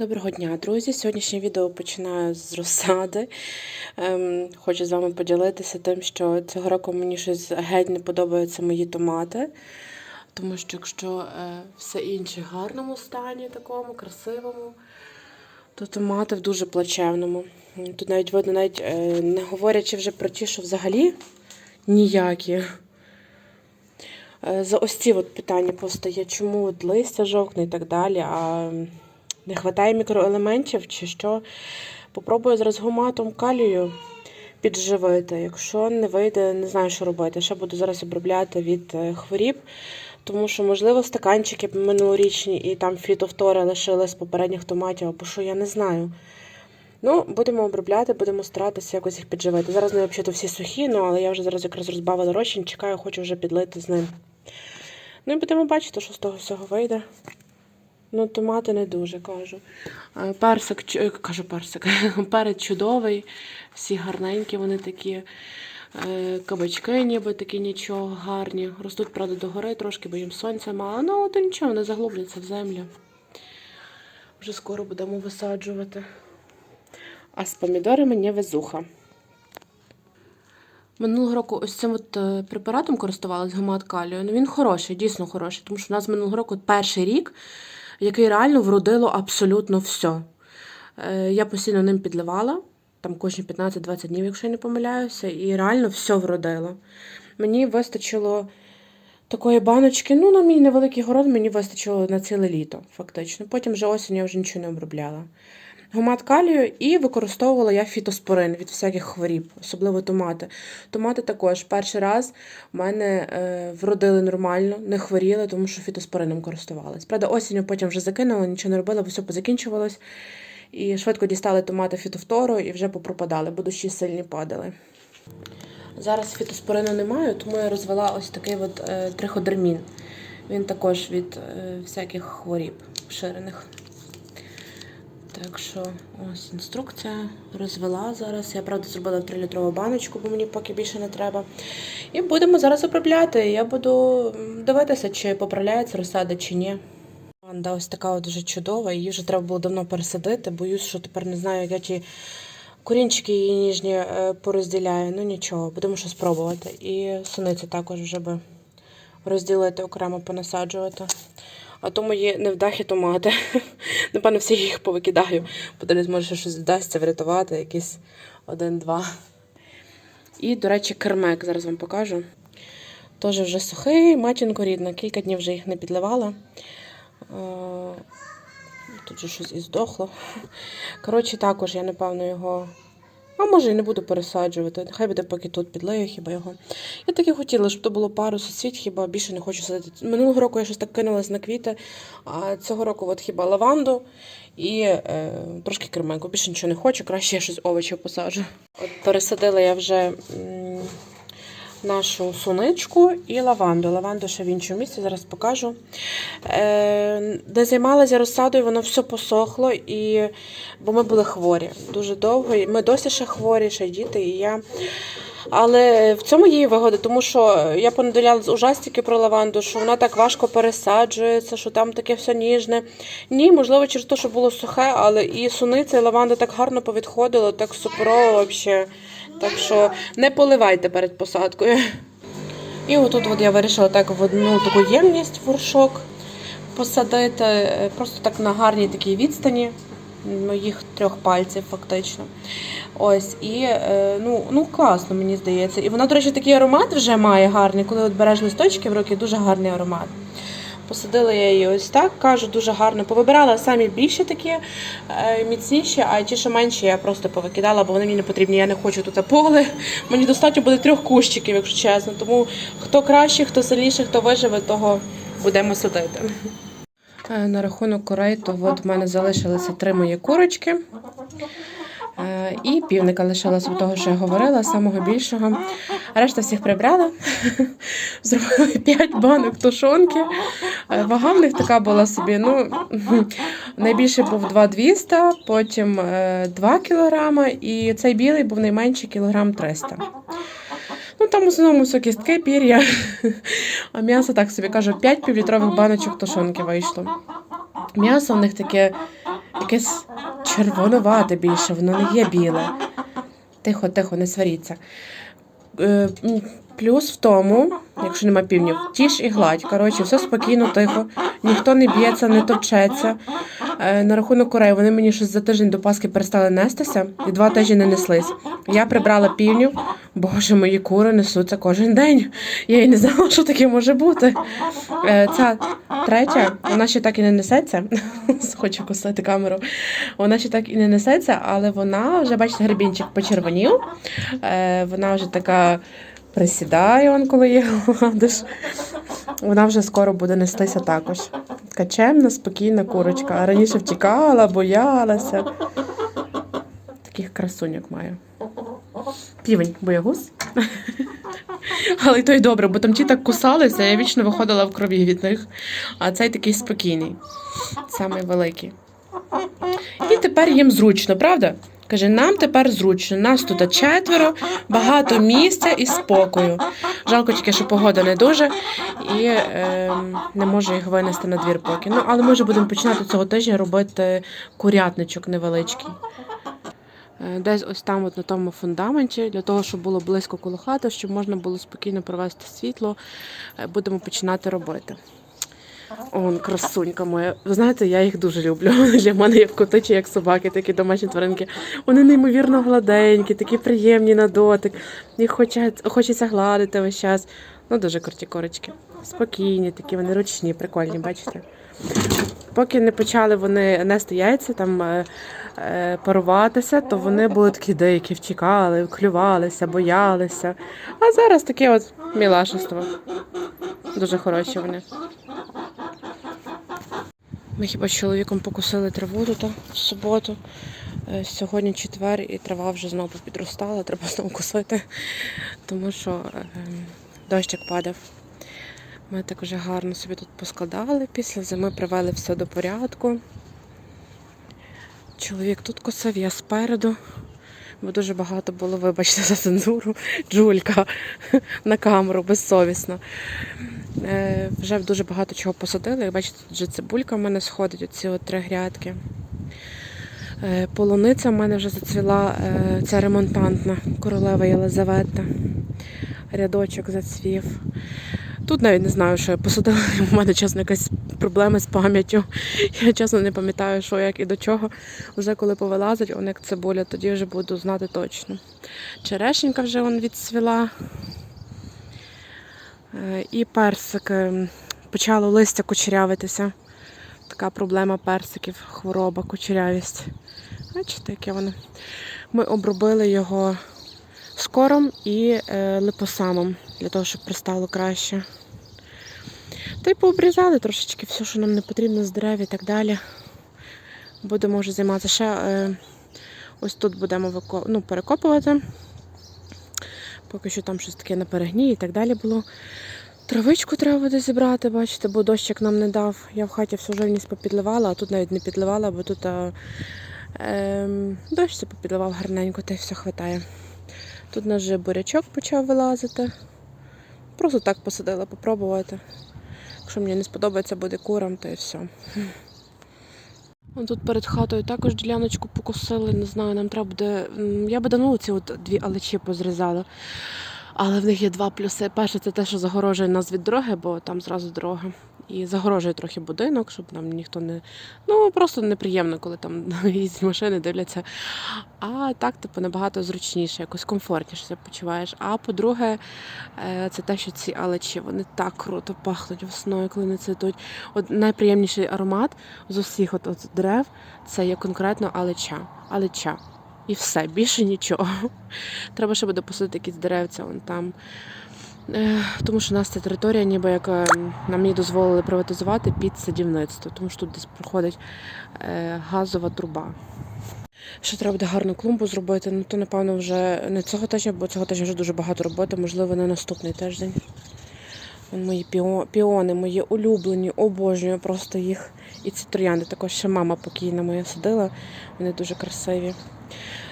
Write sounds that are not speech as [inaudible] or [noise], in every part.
Доброго дня, друзі! Сьогоднішнє відео починаю з розсади. Ем, хочу з вами поділитися тим, що цього року мені щось геть не подобаються мої томати. Тому що якщо е, все інше в гарному стані, такому красивому, то томати в дуже плачевному. Тут навіть видно, навіть е, не говорячи вже про ті, що взагалі ніякі. Е, За ось ці от питання постає, чому от листя жовкне і так далі. А не вистачає мікроелементів чи що. Попробую зараз гуматом калію підживити. Якщо не вийде, не знаю, що робити. Ще буду зараз обробляти від е, хворіб, тому що, можливо, стаканчики минулорічні і там фітофтори лишили з попередніх томатів, або що я не знаю. Ну, будемо обробляти, будемо старатися якось їх підживити. Зараз не взагалі всі сухі, ну але я вже зараз якраз розбавила розчин, чекаю, хочу вже підлити з ним. Ну і будемо бачити, що з того всього вийде. Ну, томати не дуже кажу. Е, Персик, е, кажу персик, [laughs] перець чудовий, всі гарненькі вони такі. Е, Кабачки ніби такі нічого гарні. Ростуть, правда, догори трошки, бо їм сонця мало. Ну, то нічого, вони заглубляться в землю. Вже скоро будемо висаджувати. А з помідорами не везуха. Минулого року ось цим от препаратом користувалась гумат калію. Ну він хороший, дійсно хороший, тому що у нас минулого року перший рік, який реально вродило абсолютно все. Я постійно ним підливала, там кожні 15-20 днів, якщо я не помиляюся, і реально все вродило. Мені вистачило такої баночки, ну, на мій невеликий город мені вистачило на ціле літо, фактично. Потім вже осінь я вже нічого не обробляла. Гумат калію і використовувала я фітоспорин від всяких хворіб, особливо томати. Томати також перший раз в мене е, вродили нормально, не хворіли, тому що фітоспорином користувалась. Правда, осінню потім вже закинула, нічого не робила, бо все позакінчувалось. І швидко дістали томати фітофтору і вже попропадали, бо дощі сильні падали. Зараз фітоспорину немає, тому я розвела ось такий от е, триходермін. Він також від е, всяких хворіб поширених. Так що ось інструкція розвела зараз. Я правда зробила 3-літрову баночку, бо мені поки більше не треба. І будемо зараз обробляти. Я буду дивитися, чи поправляється розсада, чи ні. Ванда ось така от вже чудова, її вже треба було давно пересадити. Боюсь, що тепер не знаю, я ті корінчики її ніжні е, порозділяю. Ну нічого, будемо щось спробувати. І суниці також вже би розділити, окремо понасаджувати. А то мої невдахи томати. [laughs] Напевно, всі їх повикидаю. Подивлюсь, може щось вдасться врятувати, якийсь один-два. І, до речі, кермек зараз вам покажу. Теж вже сухий, матінко рідна, кілька днів вже їх не підливала. Тут же щось і здохло. Коротше, також я, напевно, його. А може і не буду пересаджувати. Хай буде поки тут підлею хіба його. Я так і хотіла, щоб то було пару сусвіт, хіба більше не хочу садити. Минулого року я щось так кинулась на квіти, а цього року от хіба лаванду і е, трошки керменку. Більше нічого не хочу, краще я щось овочів посаджу. От пересадила я вже нашу суничку і лаванду. Лаванду ще в іншому місці, зараз покажу. Е, де займалася розсадою, воно все посохло, і, бо ми були хворі дуже довго. Ми досі ще хворі, ще діти, і я. Але в цьому і вигода, тому що я понаділяла з ужастики про лаванду, що вона так важко пересаджується, що там таке все ніжне. Ні, можливо, через те, що було сухе, але і суниця, і лаванда так гарно повідходило, так суперово взагалі. Так що не поливайте перед посадкою. І отут от я вирішила так в одну таку ємність горшок посадити, е, просто так на гарній такій відстані, моїх трьох пальців фактично. Ось, і е, ну, ну класно, мені здається. І вона, до речі, такий аромат вже має гарний, коли от береш листочки в руки, дуже гарний аромат. Посадила я її ось так, кажу, дуже гарно. Повибирала самі більші такі е, міцніші, а ті, що менші, я просто повикидала, бо вони мені не потрібні. Я не хочу тут поле. Мені достатньо буде трьох кущиків, якщо чесно. Тому хто краще, хто сильніший, хто виживе, того будемо садити. Е, На рахунок курей, то от в мене залишилися три мої курочки. Е, І півника лишилась від того, що я говорила, самого більшого. Решта всіх прибрала. [laughs] Зробили 5 банок тушонки. Е, Вага в них така була собі. Ну, [laughs] найбільший був 2200, потім е, 2 кілограма, і цей білий був найменший кілограм 300. Ну там в основному все кістки, пір'я, а м'ясо так собі кажу, 5 півлітрових баночок тушонки вийшло. М'ясо в них таке якесь червонувате більше, воно не є біле. Тихо, тихо, не сваріться. Е, Плюс в тому, якщо нема півнів, тіш і гладь. Коротше, все спокійно, тихо, ніхто не б'ється, не товчеться. Е, На рахунок курей, вони мені щось за тиждень до Пасхи перестали нестися і два тижні не неслись. Я прибрала півнів, боже, мої кури несуться кожен день. Я і не знала, що таке може бути. Е, Ця третя, вона ще так і не несеться. [laughs] Хочу кусати камеру. Вона ще так і не несеться, але вона вже, бачите, гребінчик почервонів. Е, Вона вже така присідає, он, коли її гладиш. Вона вже скоро буде нестися також. Така чемна, спокійна курочка. А раніше втікала, боялася. Таких красуньок маю. Півень, боягуз. Але й то й добре, бо там ті так кусалися, я вічно виходила в крові від них. А цей такий спокійний, самий великий. І тепер їм зручно, правда? Каже, нам тепер зручно. Нас тут четверо, багато місця і спокою. Жалко тільки, що погода не дуже, і е, не можу їх винести на двір поки. Ну, але ми вже будемо починати цього тижня робити курятничок невеличкий. Е, Десь ось там, от на тому фундаменті, для того, щоб було близько коло хати, щоб можна було спокійно провести світло, е, будемо починати робити. Он, красунька моя. Ви знаєте, я їх дуже люблю. [laughs] Для мене як коти чи як собаки, такі домашні тваринки. Вони неймовірно гладенькі, такі приємні на дотик. Їх хочеться, хочеться гладити весь час. Ну, дуже круті корочки. Спокійні, такі вони ручні, прикольні, бачите? Поки не почали вони нести яйця, там е, е, паруватися, то вони були такі деякі, втікали, клювалися, боялися. А зараз таке от мілашество. Дуже хороші вони. Ми хіба з чоловіком покусили траву тут в суботу. Е, Сьогодні четвер і трава вже знову підростала, треба знову кусити, тому що е, дощик падав. Ми так вже гарно собі тут поскладали. Після зими привели все до порядку. Чоловік тут косив, я спереду, бо дуже багато було, вибачте, за цензуру, [laughs] джулька на камеру, безсовісно. Е, Вже дуже багато чого посадили. Як бачите, тут вже цибулька в мене сходить, оці от три грядки. Е, Полуниця в мене вже зацвіла, е, ця ремонтантна королева Єлизавета. Рядочок зацвів. Тут навіть не знаю, що я посадила. [laughs] У мене чесно якась проблема з пам'яттю. Я чесно не пам'ятаю, що як і до чого. Вже коли повилазить, он як цибуля, тоді вже буду знати точно. Черешенька вже он відцвіла. Е, І персик е, почало листя кучерявитися. Така проблема персиків, хвороба, кучерявість. Бачите, яке воно. Ми обробили його скором і е, липосамом, для того, щоб пристало краще. Та й пообрізали трошечки все, що нам не потрібно з дерев і так далі. Будемо вже займатися ще. Ось тут будемо ну, перекопувати. Поки що там щось таке на перегні і так далі було. Травичку треба буде зібрати, бачите, бо дощик нам не дав. Я в хаті всю живність попідливала, а тут навіть не підливала, бо тут а, ем, дощ це попідливав гарненько, та й все хватає. Тут у нас вже бурячок почав вилазити. Просто так посадила, попробувати. Якщо мені не сподобається, буде курам, то і все. Вон Тут перед хатою також діляночку покосили. Не знаю, нам треба буде. Я би давно ці от дві алечі позрізала. Але в них є два плюси. Перше, це те, що загорожує нас від дороги, бо там зразу дорога. І загорожує трохи будинок, щоб нам ніхто не. Ну, просто неприємно, коли там [laughs] їздять машини, дивляться. А так, типу, набагато зручніше, якось комфортніше себе почуваєш. А по-друге, е, це те, що ці алечі, вони так круто пахнуть весною, коли вони цвітуть. От найприємніший аромат з усіх от, от дерев це є конкретно алеча. Алеча. І все, більше нічого. [laughs] Треба ще буде посадити якісь деревця вон там. Е, Тому що у нас ця територія, ніби як е, нам її дозволили приватизувати під садівництво, тому що тут десь проходить е, газова труба. Ще треба буде гарну клумбу зробити, ну то напевно вже не цього тижня, бо цього тижня вже дуже багато роботи, можливо, на наступний тиждень. Мої піони, мої улюблені, обожнюю просто їх. І ці троянди також ще мама покійна моя садила, вони дуже красиві.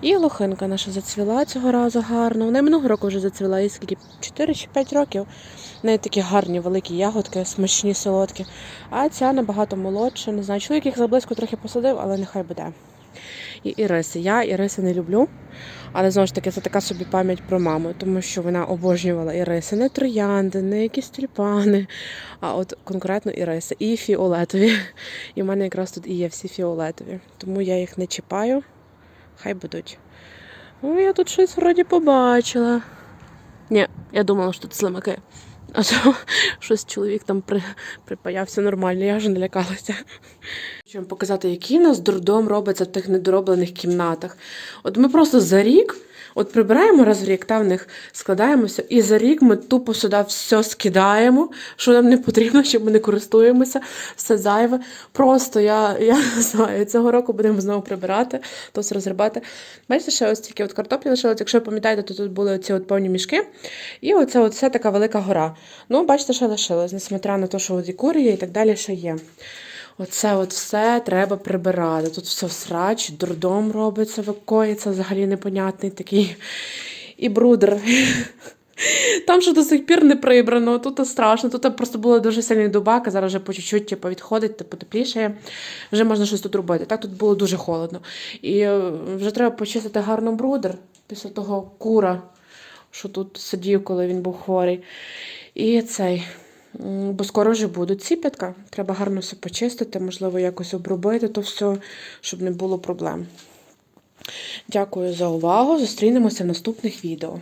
І лохинка наша зацвіла цього разу гарно. Вона минулого року вже зацвіла, їй скільки 4 чи 5 років. В неї такі гарні великі ягодки, смачні, солодкі. А ця набагато молодша. Не знаю, чоловік їх заблизько трохи посадив, але нехай буде. І іриси. Я іриси не люблю. Але знову ж таки, це така собі пам'ять про маму, тому що вона обожнювала іриси. Не троянди, не якісь тюльпани, а от конкретно іриси. І фіолетові. [laughs] І в мене якраз тут і є всі фіолетові. Тому я їх не чіпаю. Хай будуть. О, я тут щось вроді побачила. Ні, я думала, що тут слимаки. А то [laughs] щось чоловік там при, припаявся нормально, я вже не лякалася. Хочу показати, який у нас дурдом робиться в тих недороблених кімнатах. От ми просто за рік, от прибираємо раз в рік, та в них складаємося, і за рік ми тупо сюди все скидаємо, що нам не потрібно, чим ми не користуємося, все зайве. Просто я, я [laughs] не знаю, цього року будемо знову прибирати, то все розгрібати. Бачите, ще ось тільки от картоплі лишилось. Якщо ви пам'ятаєте, то тут були оці от повні мішки. І оце от все така велика гора. Ну, бачите, що лишилось, несмотря на те, що от і кури є і так далі, ще є. Оце от все треба прибирати. Тут все срач, дурдом робиться, викоїться, взагалі непонятний такий. І брудер. [laughs] Там що до сих пір не прибрано, тут страшно. Тут просто було дуже сильний дубак, а зараз вже по чуть-чуть типу, відходить, типу, тепліше. Вже можна щось тут робити. Так тут було дуже холодно. І е, вже треба почистити гарно брудер після того кура, що тут сидів, коли він був хворий. І цей. Бо скоро вже будуть сіпятка. Треба гарно все почистити, можливо, якось обробити то все, щоб не було проблем. Дякую за увагу. Зустрінемося в наступних відео.